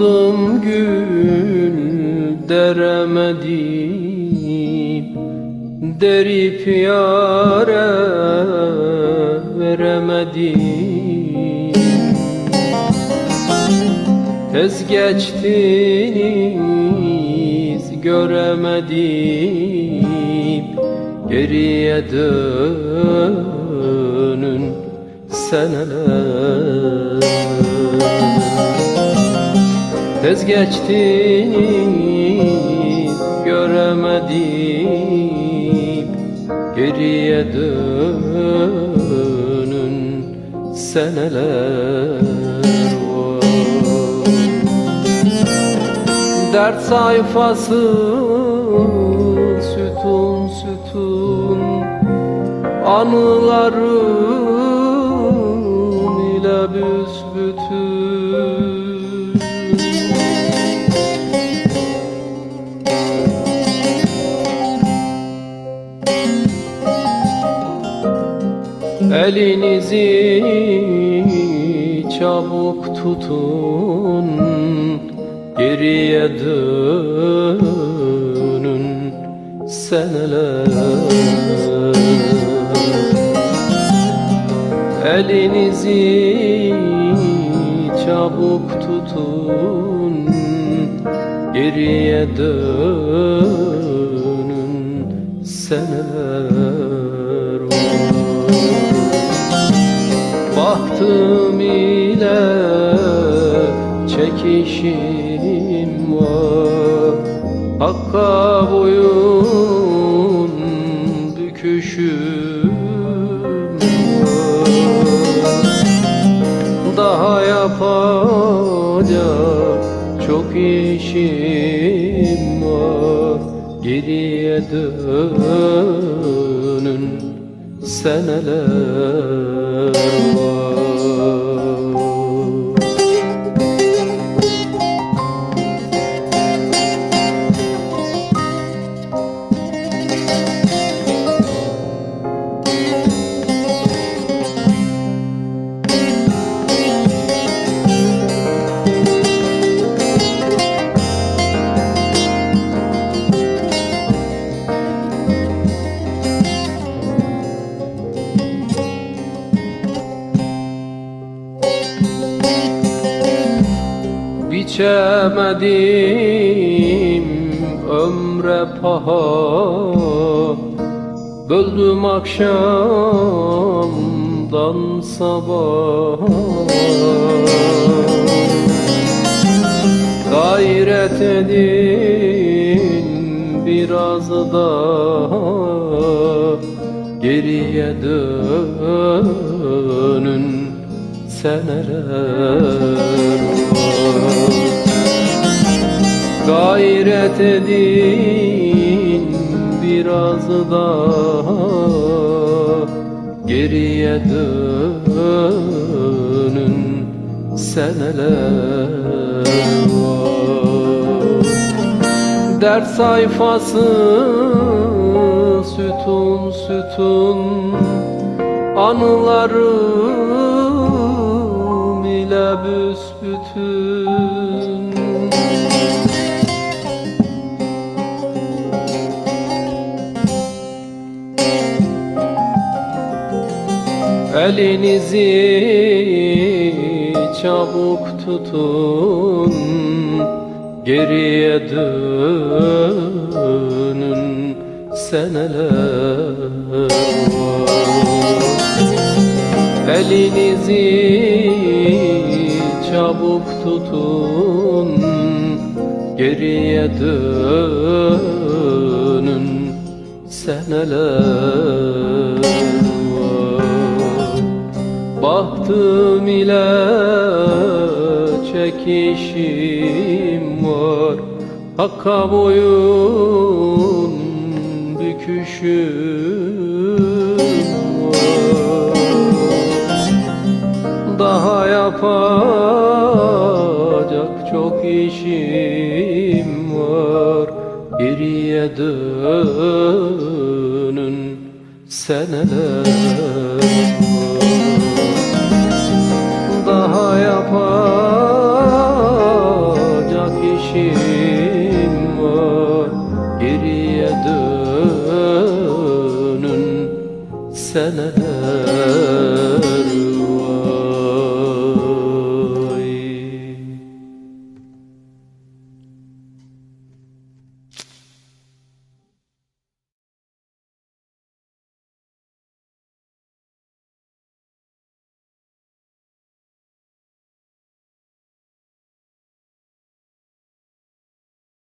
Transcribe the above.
Bağbandım gül deremedim Derip yare veremedim Tez geçtiniz göremedim Geriye dönün seneler Tez geçtiniz göremedim. Geriye dönün seneler Dert sayfası sütun sütun Anılarım ile büsbütün Elinizi çabuk tutun Geriye dönün seneler. Elinizi çabuk tutun Geriye dönün seneler. var Bahtım ile çekişim var. Hakka boyun büküşüm var. Daha yapacak çok işim var. Geriye dönün seneler var Biçemedim ömre paha. Böldüm akşamdan sabaha. Gayret edin biraz daha Geriye dönün seneler. Var Gayret edin biraz daha Geriye dönün seneler. Var Dert sayfası sütun sütun Anılarım ile büsbütün Elinizi çabuk tutun Geriye dönün seneler var. Elinizi çabuk tutun Geriye dönün. Seneler Bahtım ile çekişim var. Hakka boyun büküşüm var. Daha çok işim var. Geriye dönün seneler